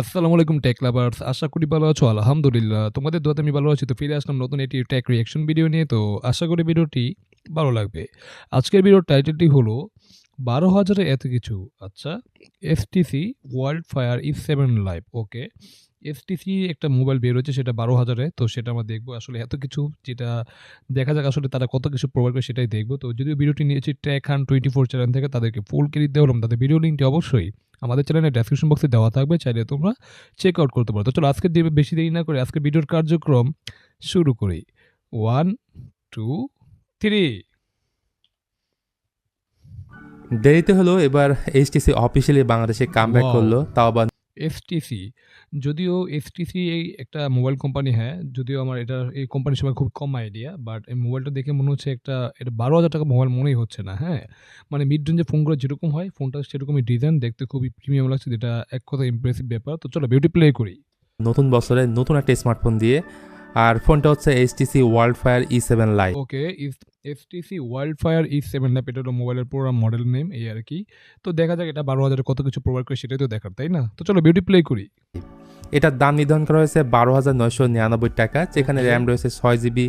আসসালামু আলাইকুম take lovers আশা করি ভালো আছো, আলহামদুলিল্লাহ। তোমাদের দোয়াতে আমি ভালো আছি, তো ফিরে আসলাম নতুন একটি টেক রিয়াকশন ভিডিও নিয়ে, তো আশা করি ভিডিওটি ভালো লাগবে। আজকের ভিডিওর টাইটেলটি হলো, বারো হাজারে এত কিছু। আচ্ছা HTC world fire E seven live okay HTC একটা মোবাইল বের হয়েছে সেটা বারো হাজারে। তো সেটা আমরা দেখব আসলে এত কিছু যেটা দেখা যাক আসলে তারা কত কিছু প্রোভাইড করে সেটাই দেখব। তো যদিও ভিডিওটি নিয়েছি ট্যাক হান টোয়েন্টি ফোর চ্যানেল থেকে তাদেরকে ফুল ক্রেডিট দেওয়া হলাম তাদের ভিডিও লিঙ্কটি অবশ্যই আমাদের চ্যানেলের ডেসক্রিপশন বক্সে দেওয়া থাকবে চাইলে তোমরা চেক আউট করতে পারো। তো চলো আজকে দিয়ে বেশি দেরি না করে আজকে ভিডিওর কার্যক্রম শুরু করি। ওয়ান টু থ্রি দেরিতে হলো এবার এইচটিসি অফিসিয়ালি বাংলাদেশে কামব্যাক. করল তাও আবার এফটিসি যদিও এই একটা মোবাইল কোম্পানি হ্যাঁ যদিও আমার এটা এই কোম্পানির সময় খুব কম আইডিয়া বাট এই মোবাইলটা দেখে মনে হচ্ছে একটা এটা বারো হাজার টাকা মোবাইল মনেই হচ্ছে না হ্যাঁ? মানে মিড রেঞ্জের ফোনগুলো যেরকম হয় ফোনটা সেরকমই ডিজাইন দেখতে খুবই প্রিমিয়াম লাগছে যেটা এক কথা ইমপ্রেসিভ ব্যাপার। তো চলো বিউটি প্লে করি। নতুন বছরে নতুন একটা স্মার্টফোন দিয়ে আর ফোনটা হচ্ছে HTC world fire E seven live okay HTC wild fire E seven lap এটা মোবাইলের পুরো মডেল নেম এই আর কি। তো দেখা যাক এটা বারো হাজারে কত কিছু প্রোভাইড করে সেটাই তো দেখার তাই না? তো চলো বিউটি প্লে করি। এটার দাম নির্ধারণ করা হয়েছে বারো হাজার নয়শো নিরানব্বই টাকা যেখানে র্যাম রয়েছে ছয় জিবি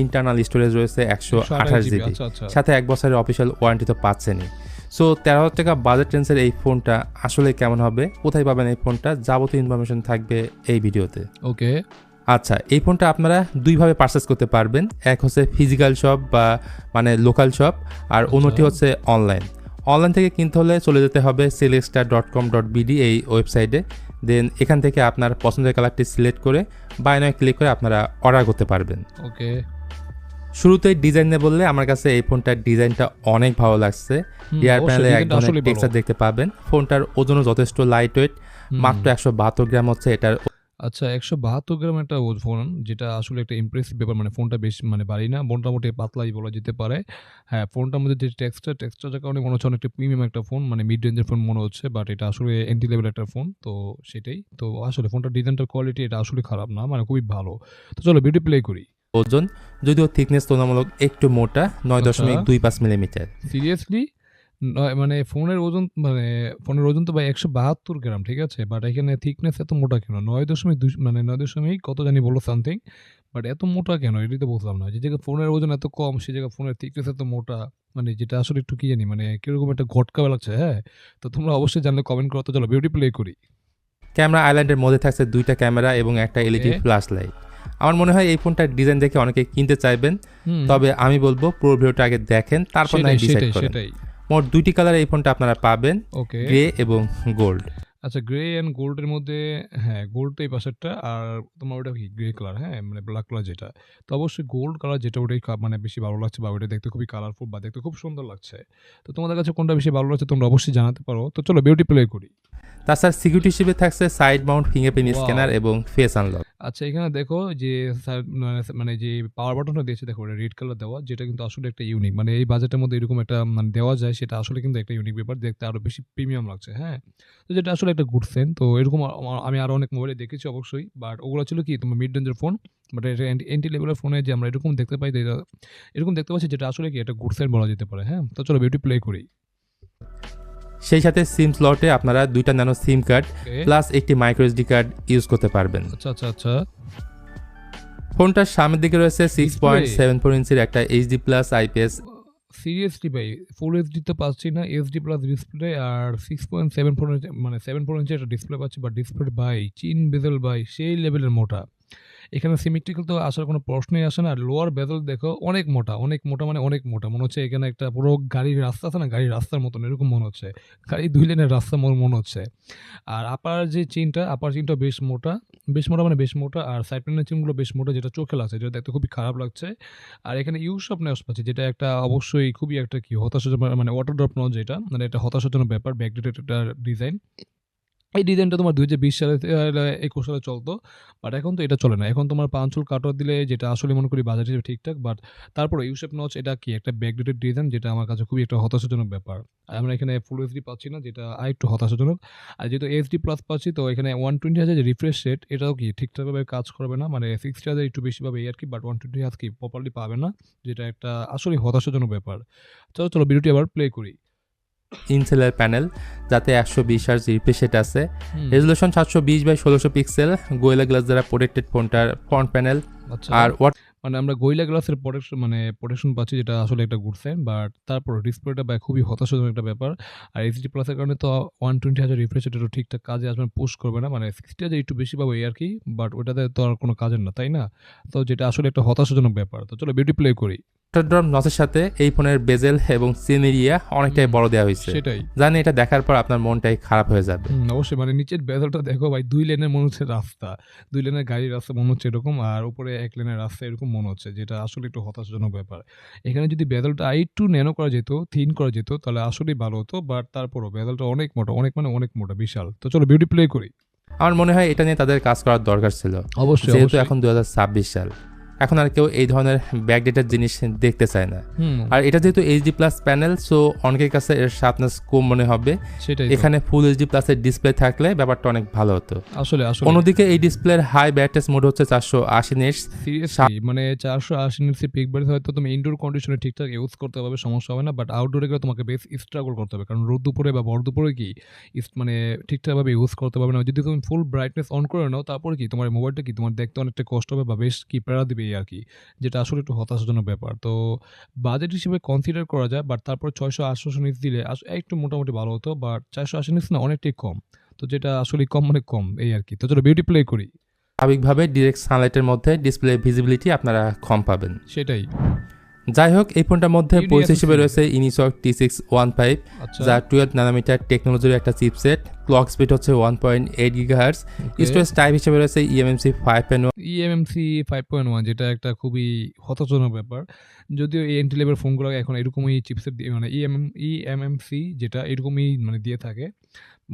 ইন্টারনাল স্টোরেজ রয়েছে একশো আঠাশ জিবি আচ্ছা আচ্ছা। সাথে এক বছরের অফিসিয়াল ওয়ারেন্টি তো পাচ্ছেনই। সো তেরো হাজার টাকা বাজেট রেঞ্জের এই ফোনটা আসলে কেমন হবে? কোথায় পাবেন এই ফোনটা যাবতীয় ইনফরমেশন থাকবে এই ভিডিওতে। ওকে আচ্ছা এই ফোনটা আপনারা দুইভাবে পারচেস করতে পারবেন। এক হচ্ছে ফিজিক্যাল শপ বা মানে লোকাল শপ আর অন্যটি আচ্ছা। হচ্ছে অনলাইন অনলাইন থেকে কিনতে হলে চলে যেতে হবে সিলেক্সটার ডট কম ডট বিডি এই ওয়েবসাইটে দেন এখান থেকে আপনার পছন্দের কালারটি সিলেক্ট করে বাই নয় ক্লিক করে আপনারা অর্ডার করতে পারবেন। ওকে। শুরুতেই ডিজাইন নিয়ে বললে আমার কাছে এই ফোনটার ডিজাইনটা অনেক ভালো লাগছে। এয়ার প্যানেলে এক ধরনের টেক্সচার দেখতে পাবেন। ফোনটার ওজনও যথেষ্ট লাইট ওয়েট মাত্র একশো বাহাত্তর গ্রাম হচ্ছে এটার আচ্ছা একশো বাহাত্তর গ্রাম একটা ও ফোন যেটা আসলে একটা ইমপ্রেসিভ ব্যাপার মানে ফোনটা বেশ মানে বাড়ি না মোটামুটি পাতলাই বলা যেতে পারে। হ্যাঁ ফোনটার মধ্যে যে টেক্সচার টেক্সচারের কারণে মনে হচ্ছে অনেকটা প্রিমিয়াম একটা ফোন মানে মিড রেঞ্জের ফোন মনে হচ্ছে বাট এটা আসলে এন্টি লেভেল একটা ফোন তো সেটাই। তো আসলে ফোনটার ডিজাইনটার কোয়ালিটি এটা আসলে খারাপ না মানে খুবই ভালো। তো চলো বিউটি প্লে করি। ওজন যদিও থিকনেস তুলনামূলক একটু মোটা নয় আচ্ছা। দশমিক দুই পাঁচ মিলিমিটার সিরিয়াসলি মানে ফোনের ওজন মানে ফোনের ওজন তো ভাই একশো বাহাত্তর গ্রাম ঠিক আছে? বাট এখানে থিকনেস এত মোটা কেন? নয় দশমিক দুই মানে নয় দশমিক কত জানি বলো সামথিং বাট এত মোটা কেন? এটাই তো বুঝলাম না। যে জায়গায় ফোনের ওজন এত কম সে জায়গায় ফোনের থিকনেস এত মোটা মানে যেটা আসলে একটু কি জানি মানে কীরকম একটা ঘটকা লাগছে হ্যাঁ? তো তোমরা অবশ্যই জানলে কমেন্ট করো তো চলো বিউটি প্লে করি। ক্যামেরা আইল্যান্ডের মধ্যে থাকছে দুইটা ক্যামেরা এবং একটা এলইডি. ফ্ল্যাশ লাইট আমার মনে হয় এই ফোনটার ডিজাইন দেখে অনেকে কিনতে চাইবেন। তবে আমি বলব পুরো ভিডিওটা আগে দেখেন তারপর না ডিসাইড করেন। সেটাই। মোট দুইটি কালার এই ফোনটা আপনারা পাবেন ওকে গ্রে এবং গোল্ড আচ্ছা গ্রে অ্যান্ড গোল্ডের মধ্যে হ্যাঁ গোল্ড তো এই পাশেরটা আর তোমার ওটা কি গ্রে কালার হ্যাঁ মানে ব্ল্যাক কালার যেটা। তো অবশ্যই গোল্ড কালার যেটা ওটাই মানে বেশি ভালো লাগছে বা ওটা দেখতে খুবই কালারফুল বা দেখতে খুব সুন্দর লাগছে। তো তোমাদের কাছে কোনটা বেশি ভালো লাগছে তোমরা অবশ্যই জানাতে পারো। তো চলো বিউটি প্লে করি। তাছাড়া সিকিউরিটি হিসেবে থাকছে সাইড মাউন্ট ফিঙ্গারপ্রিন্ট. স্ক্যানার এবং ফেস আনলক আচ্ছা এখানে দেখো যে মানে- মানে যে পাওয়ার বাটনটা দিয়েছে দেখো রেড কালার দেওয়া যেটা কিন্তু আসলে একটা ইউনিক মানে এই বাজেটের মধ্যে এরকম একটা মানে দেওয়া যায় সেটা আসলে কিন্তু একটা ইউনিক ব্যাপার দেখতে আরও বেশি প্রিমিয়াম লাগছে হ্যাঁ? তো যেটা আসলে একটা গুড সেন তো এরকম আমি আরও অনেক মোবাইলে দেখেছি অবশ্যই বাট ওগুলো ছিল কি তোমার মিড রেঞ্জের ফোন বাট এটা এন্টি লেভেলের ফোনে যে আমরা এরকম দেখতে পাই এরকম দেখতে পাচ্ছি যেটা আসলে কি একটা গুড সেন বলা যেতে পারে হ্যাঁ? তো চলো বিউটি প্লে করি। সেই সাথে সিম স্লটে আপনারা দুইটা ন্যানো সিম কার্ড প্লাস একটি মাইক্রো এসডি কার্ড ইউজ করতে পারবেন। আচ্ছা আচ্ছা আচ্ছা। ফোনটার সামনের দিকে রয়েছে সিক্স? পয়েন্ট সেভেন ফোর ইঞ্চির একটা এইচডি প্লাস আইপিএস সিরিয়াসলি ভাই? ফুল এইচডি তো পাচ্ছি না এইচডি প্লাস ডিসপ্লে আর সিক্স পয়েন্ট সেভেন ফোর মানে সেভেন ফোর ইঞ্চি একটা ডিসপ্লে পাচ্ছি বা ডিসপ্লে ভাই চিন বেজেল ভাই সেই লেভেলের মোটা। এখানে সিমেট্রিক্যাল তো আসার কোনো প্রশ্নই আসে না। আর লোয়ার বেজেল দেখো অনেক মোটা অনেক মোটা মানে অনেক মোটা। মনে হচ্ছে এখানে একটা পুরো গাড়ির রাস্তা আছে না, গাড়ির রাস্তার মতন এরকম মনে হচ্ছে। গাড়ি দুই লেনের রাস্তা মনে হচ্ছে। আর আপার যে চেনটা আপার চেনটা বেশ মোটা বেশ মোটা মানে বেশ মোটা। আর সাইড প্যানের চেনগুলো বেশ মোটা, যেটা চোখে লাগছে, যেটা দেখতে খুবই খারাপ লাগছে। আর এখানে অফ নেওয়া পাচ্ছি, যেটা একটা অবশ্যই খুবই একটা কি হতাশাজনক মানে ওয়াটার ড্রপ নেওয়া যেটা মানে এটা হতাশাজনক ব্যাপার ব্যাকডেটেড একটা ডিজাইন এই ডিজাইনটা তোমার দুই হাজার বিশ সালে একুশ সালে চলতো বাট এখন তো এটা চলে না। এখন তোমার পাঁচুল কাটার দিলে যেটা আসলে মনে করি বাজার হিসেবে ঠিকঠাক বাট তারপরে ইউসেপ নচ এটা কি একটা ব্যাকডেটেড ডিজাইন যেটা আমার কাছে খুবই একটা হতাশাজনক ব্যাপার। আমরা এখানে ফুল এইচডি পাচ্ছি না, যেটা আর একটু হতাশাজনক। আর যেহেতু এইচডি প্লাস পাচ্ছি, তো এখানে ওয়ান টোয়েন্টি হাজার রিফ্রেশ রেট এটাও কি ঠিকঠাকভাবে কাজ করবে না? মানে সিক্সটি হাজার একটু বেশি পাবে এই আর কি বাট ওয়ান টোয়েন্টি হাজার কি প্রপারলি পাবে না, যেটা একটা আসলে হতাশাজনক ব্যাপার। চলো চলো ভিডিওটি আবার প্লে করি। ইনসেলের প্যানেল যাতে একশো বিশ আর রিফ্রেশেট আছে। হুম, রেজুলেশন সাতশো বিশ বাই ষোলোশো পিক্সেল গোয়েলা গ্লাস দ্বারা প্রোটেক্টেড ফোনটার ফ্রন্ট প্যানেল আর ওয়াট মানে আমরা গোয়েলা গ্লাসের প্রোটেকশন মানে প্রোটেকশন পাচ্ছি যেটা আসলে একটা গুড সাইন বাট তারপর ডিসপ্লেটা বা খুবই হতাশাজনক একটা ব্যাপার। আর এইচডি প্লাসের কারণে তো ওয়ান টোয়েন্টি হাজার রিফ্রেশ এটা ঠিকঠাক কাজে আসবে পুশ করবে না। মানে সিক্সটি হাজার একটু বেশি পাবো এই আর কি বাট ওটাতে তো আর কোনো কাজের না তাই না? তো যেটা আসলে একটা হতাশাজনক ব্যাপার। তো চলো বিউটি প্লে করি। ড্রম নসের সাথে এই ফোনের বেজেল এবং সিন এরিয়া অনেকটাই বড় দেওয়া হয়েছে। সেটাই। জানি এটা দেখার পর আপনার মনটাই খারাপ হয়ে যাবে। অবশ্যই মানে নিচের বেজলটা দেখো ভাই দুই লেনের মনে হচ্ছে রাস্তা। দুই লেনের গাড়ির রাস্তা মনে হচ্ছে এরকম আর উপরে এক লেনের রাস্তা এরকম মনে হচ্ছে যেটা আসলে একটু হতাশজনক ব্যাপার। এখানে যদি বেজলটা আরেকটু ন্যানো করা যেত থিন করা যেত তাহলে আসলেই ভালো হতো বাট তারপরও বেজলটা অনেক মোটা অনেক মানে অনেক মোটা বিশাল। তো চলো বিউটি প্লে করি। আমার মনে হয় এটা নিয়ে তাদের কাজ করার দরকার ছিল। অবশ্যই যেহেতু এখন দুহাজার ছাব্বিশ সাল। এখন আর কেউ এই ধরনের ব্যাকডেটেড জিনিস দেখতে চায় না। আর এটা যেহেতু এইচডি প্লাস প্যানেল সো অনেকের কাছে এর শার্পনেস কম মনে হবে। এখানে ফুল এইচডি প্লাসের ডিসপ্লে থাকলে ব্যাপারটা অনেক ভালো হতো। আসলে আসলে। অন্যদিকে এই ডিসপ্লের হাই ব্যাটারিস মোড হচ্ছে চারশো আশি নিটস মানে চারশো আশি নিচে পিক বাড়ি হয়তো তুমি ইনডোর কন্ডিশনে ঠিকঠাক ইউজ করতে পারবে সমস্যা হবে না বাট আউটডোরে গেলে তোমাকে বেশ স্ট্রাগল করতে হবে কারণ রোদ দুপুরে বা ভর দুপুরে কি মানে ঠিকঠাকভাবে ইউজ করতে পারবে না। যদি তুমি ফুল ব্রাইটনেস অন করে নাও তারপরে কি? তোমার মোবাইলটা কি? তোমার দেখতে অনেকটা কষ্ট হবে বা বেশ কি প্যারা দিবে এই আর কি যেটা আসলে একটু হতাশাজনক ব্যাপার। তো বাজেট হিসেবে কনসিডার করা যায় বাট তারপর ছয়শো আটশো নিচ দিলে একটু মোটামুটি ভালো হতো বাট চারশো আশি নিচ না অনেকটাই কম। তো যেটা আসলে কম মানে কম এই আর কি। তো চলো বিউটি প্লে করি। স্বাভাবিকভাবে ডিরেক্ট সানলাইটের মধ্যে ডিসপ্লে ভিজিবিলিটি আপনারা কম পাবেন। সেটাই। যাই হোক এই ফোনটার মধ্যে পরিচয় হিসেবে রয়েছে Unisoc T six one five যা টুয়েলভ নানামিটার টেকনোলজির একটা চিপসেট ক্লক স্পিড হচ্ছে one point eight gigahertz storage type হিসেবে রয়েছে eMMC five point eMMC five point one যেটা একটা খুবই হতাশজনক ব্যাপার। যদিও এই এন্ট্রি লেভেল ফোনগুলো এখন এরকমই চিপসেট দিয়ে মানে ইএমএম ইএমএমসি যেটা এরকমই মানে দিয়ে থাকে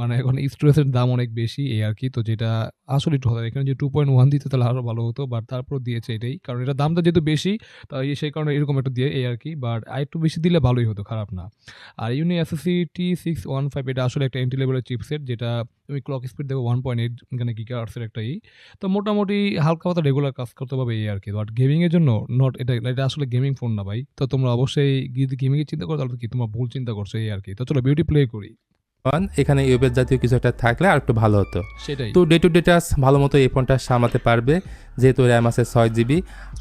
মানে এখন স্টোরেজের দাম অনেক বেশি এই আর কি। তো যেটা আসলে একটু হতাশ, এখানে যে টু পয়েন্ট ওয়ান দিতে তাহলে আরও ভালো হতো বাট তারপর দিয়েছে এটাই, কারণ এটা দামটা যেহেতু বেশি, তাই সেই কারণে এরকম একটা দিয়ে এই আর কি বাট আর একটু বেশি দিলে ভালোই হতো, খারাপ না। আর uni SSC T six one five এটা আসলে একটা এন্ট্রি লেভেলের চিপসেট যেটা তুমি ক্লক স্পিড দেখো ওয়ান পয়েন্ট এইট মানে কি আর্টসের একটা ই। তো মোটামুটি হালকা পাতা রেগুলার কাজ করতে পারবে এই আর কি। বাট গেমিংয়ের জন্য নট এটা এটা আসলে গেমিং ফোন না ভাই। তো তোমরা অবশ্যই যদি গেমিংয়ের চিন্তা করো, তাহলে কি তোমরা ভুল চিন্তা করছ এই আর কি। তো চলো বিউটি প্লে করি। এখানে ইউবের জাতীয় কিছু একটা থাকলে আর একটু ভালো হতো। তো ডে টু ডে টাস ভালো মতো এই ফোনটা সামলাতে পারবে যেহেতু র্যাম আছে ছয় জিবি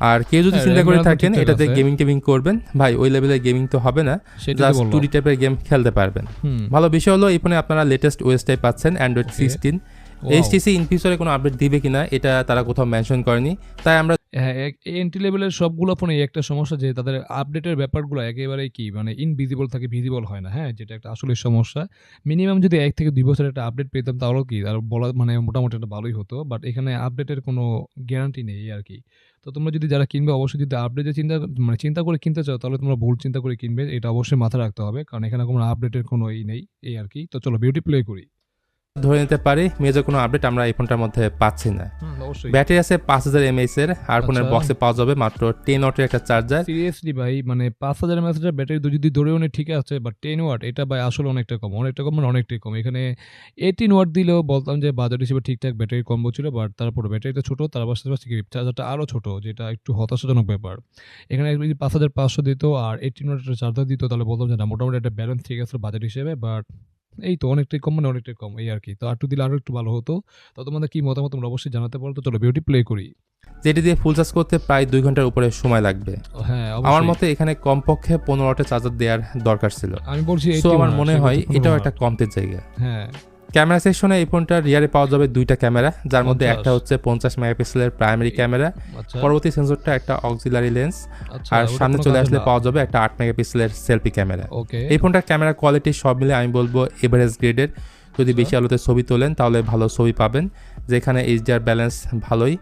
আর কেউ যদি হ্যাঁ, চিন্তা করে থাকেন এটাতে গেমিং টেমিং করবেন ভাই ওই লেভেলের গেমিং তো হবে না জাস্ট টু ডি টাইপের গেম খেলতে পারবেন। ভালো বিষয় হলো এই ফোনে আপনারা লেটেস্ট ওয়েস্টাই পাচ্ছেন অ্যান্ড্রয়েড. সিক্সটিন. এইচটিসি ইন ফিউচারে কোনো আপডেট দিবে কিনা এটা তারা কোথাও মেনশন করেনি। তাই আমরা হ্যাঁ এন্ট্রি লেভেলের সবগুলো ফোনে একটা সমস্যা যে তাদের আপডেটের ব্যাপারগুলো একেবারেই কি? মানে ইনভিজিবল থাকে ভিজিবল হয় না হ্যাঁ? যেটা একটা আসলে সমস্যা। মিনিমাম যদি এক থেকে দুই বছর একটা আপডেট পেতাম তাহলেও কি? আর বলা মানে মোটামুটি একটা ভালোই হতো বাট এখানে আপডেটের কোনো গ্যারান্টি নেই আর কি। তো তোমরা যদি যারা কিনবে, অবশ্যই যদি আপডেটের চিন্তা মানে চিন্তা করে কিনতে চাও, তাহলে তোমরা ভুল চিন্তা করে কিনবে। এটা অবশ্যই মাথায় রাখতে হবে, কারণ এখানে কোনো আপডেটের কোনো ই নেই, এই আর কি। তো চলো বিউটি প্লে করি। ধরে নিতে পারি মেজর কোনো আপডেট আমরা এই ফোনটার মধ্যে পাচ্ছি না। ব্যাটারি আছে পাঁচ হাজার এমএইচ এর আর ফোনের আচ্ছা। বক্সে পাওয়া যাবে মাত্র টেন ওয়াটের একটা চার্জার সিরিয়াসলি ভাই মানে পাঁচ হাজার এমএসের ব্যাটারি যদি ধরেও নেই ঠিক আছে বাট টেন ওয়াট এটা ভাই আসলে অনেকটা কম অনেকটা কম মানে অনেকটাই কম। এখানে এইটিন ওয়াট দিলেও বলতাম যে বাজার হিসেবে ঠিকঠাক ব্যাটারি কম ছিল বাট তারপরে ব্যাটারিটা ছোটো তার পাশাপাশি কি চার্জারটা আরও ছোটো যেটা একটু হতাশাজনক ব্যাপার। এখানে যদি পাঁচ হাজার পাঁচশো দিত আর এইটিন ওয়াটের চার্জার দিত তাহলে বলতাম যে না মোটামুটি একটা ব্যালেন্স ঠিক আছে বাজার হিসেবে বাট এই তো অনেকটাই কম মানে অনেকটাই কম এই আর কি তো আর একটু দিলে আরও একটু ভালো হতো। তো তোমাদের কি মতামত তোমরা অবশ্যই জানাতে পারো। তো চলো ভিডিওটি প্লে করি। যেটি দিয়ে ফুল চার্জ করতে প্রায় দুই ঘণ্টার উপরে সময় লাগবে। হ্যাঁ আমার মতে এখানে কমপক্ষে পনেরোটা চার্জার দেওয়ার দরকার ছিল। আমি বলছি আমার মনে হয় এটাও 15 একটা কমতের জায়গা। হ্যাঁ। ক্যামেরা সেকশনে এই ফোনটার রিয়ারে পাওয়া যাবে দুইটা ক্যামেরা যার মধ্যে একটা হচ্ছে পঞ্চাশ মেগাপিক্সেলের প্রাইমারি ক্যামেরা আচ্ছা। পরবর্তী সেন্সরটা একটা অক্সিলারি লেন্স আচ্ছা, আর সামনে চলে আসলে পাওয়া যাবে একটা আট মেগাপিক্সেলের সেলফি ক্যামেরা। এই ফোনটার ক্যামেরা কোয়ালিটি সব মিলে আমি বলব এভারেজ গ্রেডের যদি আচ্ছা। বেশি আলোতে ছবি তোলেন তাহলে ভালো ছবি পাবেন। যেখানে এইচডিআর ব্যালেন্স ভালোই।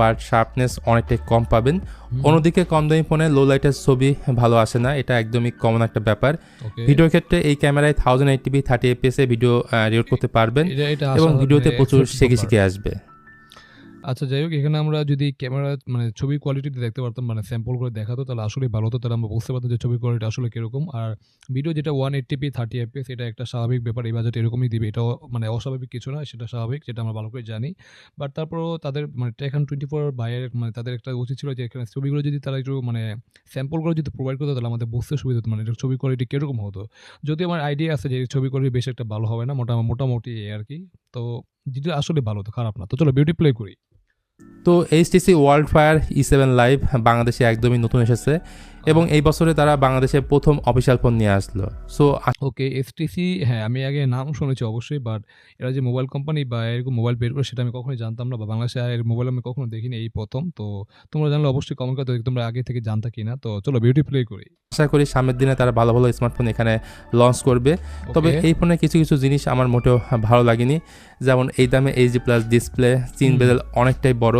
বাট শার্পনেস অনেকটাই কম পাবেন। অন্যদিকে কম দামি ফোনে লো লাইটের ছবি ভালো আসে না এটা একদমই কমন একটা ব্যাপার। ভিডিওর ক্ষেত্রে এই ক্যামেরায় thousand eight eighty p thirty fps এ ভিডিও রেকর্ড করতে পারবেন এবং ভিডিওতে মানে প্রচুর শেখে শিখে আসবে। আচ্ছা যাই হোক, এখানে আমরা যদি ক্যামেরা মানে ছবির কোয়ালিটিতে দেখতে পারতাম মানে স্যাম্পল করে দেখাতো, তাহলে আসলেই ভালো হতো। তাহলে আমরা বুঝতে পারতাম যে ছবির কোয়ালিটি আসলে কীরকম। আর ভিডিও যেটা ওয়ান এইট্টি থার্টি এফপিএস এটা একটা স্বাভাবিক ব্যাপার, এই বাজেট এরকমই দিবে। এটাও মানে অস্বাভাবিক কিছু না সেটা স্বাভাবিক, যেটা আমরা ভালো করে জানি। বাট তারপরেও তাদের মানে টেকন টোয়েন্টি ফোর বাইয়ের মানে তাদের একটা উচিত ছিল যে এখানে ছবিগুলো যদি তারা একটু মানে স্যাম্পল করে যদি প্রোভাইড করতো, তাহলে আমাদের বুঝতে সুবিধা হতো মানে এটা ছবি কোয়ালিটি কীরকম হতো। যদি আমার আইডিয়া আছে যে ছবি কোয়ালিটি বেশ একটা ভালো হবে না মোটা মোটামুটি এই আর কি। তো যেটা আসলে ভালো তো খারাপ না। তো চলো বিউটি প্লে করি। তো HTC world fire E seven live বাংলাদেশে একদমই নতুন এসেছে। এবং এই বছরে তারা বাংলাদেশে প্রথম অফিসিয়াল ফোন নিয়ে আসলো। সো ওকে এসটিসি হ্যাঁ আমি আগে নাম শুনেছি অবশ্যই বাট এরা যে মোবাইল কোম্পানি বা এরকম মোবাইল বের করে সেটা আমি কখনোই জানতাম না বা বাংলাদেশে এর মোবাইল আমি কখনো দেখিনি এই প্রথম। তো তোমরা জানলে অবশ্যই কমেন্ট করতে তোমরা আগে থেকে জানতা কিনা। তো চলো বিউটি প্লে করি। আশা করি সামনের দিনে তারা ভালো ভালো স্মার্টফোন এখানে লঞ্চ করবে। তবে এই ফোনে কিছু কিছু জিনিস আমার মোটেও ভালো লাগেনি। যেমন এই দামে এইচডি প্লাস ডিসপ্লে চিন। বেজেল অনেকটাই বড়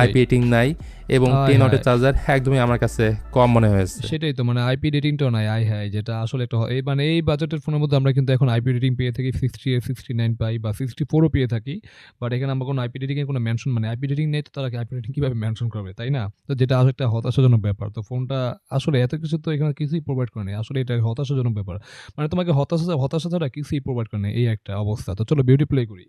আইপি নাই। এবং টেন ওয়াটের চার্জার একদমই আমার কাছে কম মনে হয়েছে। সেটাই তো মানে আইপি রেটিংটাও নাই আই হ্যাঁ যেটা আসলে একটা এই মানে এই বাজেটের ফোনের মধ্যে আমরা কিন্তু এখন আইপি রেটিং পেয়ে থাকি সিক্সটি সিক্সটি নাইন পাই বা সিক্সটি ফোরও পেয়ে থাকি। বাট এখানে আমরা কোনো আইপি রেটিংয়ের কোনো মেনশন মানে আইপি রেটিং নেই তো তারা আইপি রেটিং কীভাবে মেনশন করবে তাই না? তো যেটা আসলে একটা হতাশাজনক ব্যাপার। তো ফোনটা আসলে এত কিছু তো এখানে কিছুই প্রোভাইড করে নেই। আসলে এটা হতাশাজনক ব্যাপার। মানে তোমাকে হতাশা হতাশা ছাড়া কিছুই প্রোভাইড করে নেই এই একটা অবস্থা। তো চলো বিউটি প্লে করি।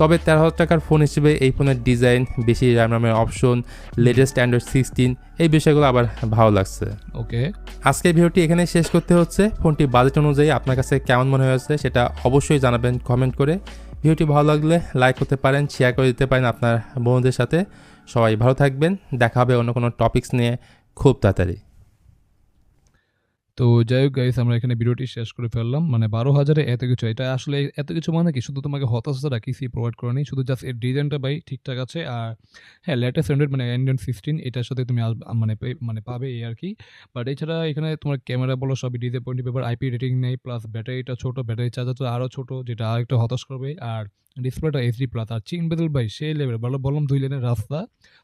তবে তেরো হাজার টাকার ফোন হিসেবে এই ফোনের ডিজাইন বেশি র্যাম র্যামের অপশন লেটেস্ট অ্যান্ড্রয়েড সিক্সটিন এই বিষয়গুলো আবার ভালো লাগছে। ওকে। আজকের ভিডিওটি এখানে শেষ করতে হচ্ছে। ফোনটি বাজেট অনুযায়ী আপনার কাছে কেমন মনে হয়েছে সেটা অবশ্যই জানাবেন কমেন্ট করে। ভিডিওটি ভালো লাগলে লাইক করতে পারেন শেয়ার করে দিতে পারেন আপনার বন্ধুদের সাথে। সবাই ভালো থাকবেন দেখা হবে অন্য কোনো টপিকস নিয়ে খুব তাড়াতাড়ি। তো যাই হোক গাইস আমরা এখানে ভিডিওটি শেষ করে ফেললাম। মানে বারো হাজারে এত কিছু, এটা আসলে এত কিছু মানে কি? শুধু তোমাকে হতাশা হতাশাটা কিছুই প্রোভাইড করে নেই, শুধু জাস্ট এর ডিজাইনটা ভাই ঠিকঠাক আছে। আর হ্যাঁ লেটেস্ট অ্যান্ড্রয়েড মানে অ্যান্ড্রয়েড ফিফটিন এটার সাথে তুমি মানে মানে পাবে এই আর কি। বাট এছাড়া এখানে তোমার ক্যামেরা বলো, সবই ডিজে পয়েন্ট পেপার আইপি রেটিং নেই প্লাস ব্যাটারিটা ছোটো ব্যাটারি চার্জার তো আরও ছোটো, যেটা আরেকটা হতাশ করবে। আর ডিসপ্লেটা এইচডি প্লাস আর চিন বেদল ভাই সেই লেভেল ভালো বললাম দুই লেনের রাস্তা,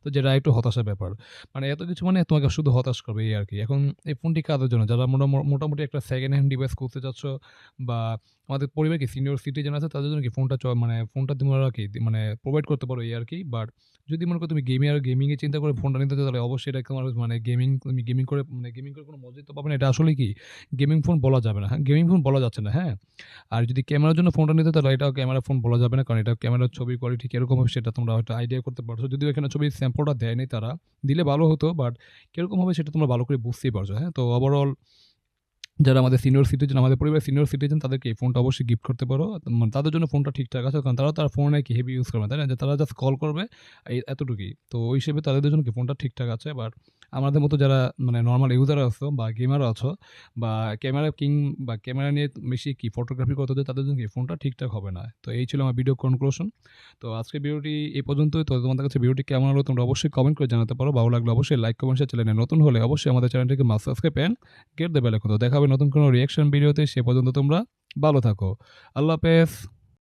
তো যেটা একটু হতাশার ব্যাপার। মানে এত কিছু মানে তোমাকে শুধু হতাশ করবে, এই আর কি এখন এই ফোনটি কাজের জন্য? যারা মোটামুটি একটা সেকেন্ড হ্যান্ড ডিভাইস করতে চাচ্ছ, বা আমাদের পরিবার কি সিনিয়র সিটিজেন আছে, তাদের জন্য কি ফোনটা মানে ফোনটা তোমরা কি মানে প্রোভাইড করতে পারো এই আর কি বাট যদি মনে করো তুমি গেমিং আর গেমিংয়ে চিন্তা করে ফোনটা নিতে তাহলে অবশ্যই এটা তোমার মানে গেমিং তুমি গেমিং করে মানে গেমিং করে কোনো মজা তো পাবে না। এটা আসলে কি? গেমিং ফোন বলা যাবে না। হ্যাঁ গেমিং ফোন বলা যাচ্ছে না। হ্যাঁ আর যদি ক্যামেরার জন্য ফোনটা নিতে তাহলে এটাও ক্যামেরা ফোন বলা যাবে না কারণ এটা ক্যামেরার ছবি কোয়ালিটি কীরকম হবে সেটা তোমরা হয়তো আইডিয়া করতে পারছ। যদিও এখানে ছবির স্যাম্পলটা দেয়নি তারা, দিলে ভালো হতো বাট কীরকম হবে সেটা তোমরা ভালো করে বুঝতেই পারছ হ্যাঁ? তো ওভারঅল যারা আমাদের সিনিয়র সিটিজেন আমাদের পরিবারের সিনিয়র সিটিজেন তাদেরকে এই ফোনটা অবশ্যই গিফট করতে পারো। মানে তাদের জন্য ফোনটা ঠিকঠাক আছে, কারণ তারা তার ফোনে কি হেভি ইউজ করবে, তাই না? যে তারা জাস্ট কল করবে এতটুকুই। তো ওই হিসেবে তাদের জন্য কি ফোনটা ঠিকঠাক আছে বাট আমাদের মতো যারা মানে নর্মাল ইউজার আছো বা গেমার আছো বা ক্যামেরা কিং বা ক্যামেরা নিয়ে বেশি কি ফটোগ্রাফি করতে হচ্ছে তাদের জন্য ফোনটা ঠিকঠাক হবে না। তো এই ছিল আমার ভিডিও কনক্লুশন তো আজকের ভিডিওটি এই পর্যন্তই। তো তোমাদের কাছে ভিডিওটি কেমন হলো তোমরা অবশ্যই কমেন্ট করে জানাতে পারো। ভালো লাগলে অবশ্যই লাইক কমেন্ট শেয়ার চ্যানেলে নতুন হলে অবশ্যই আমাদের চ্যানেলটিকে মাস সাবস্ক্রাইব অ্যান্ড গেট দেবে লেখো তো নতুন কোনো রিয়াকশন ভিডিওতে সে পর্যন্ত তোমরা ভালো থাকো। আল্লাহ হাফেজ।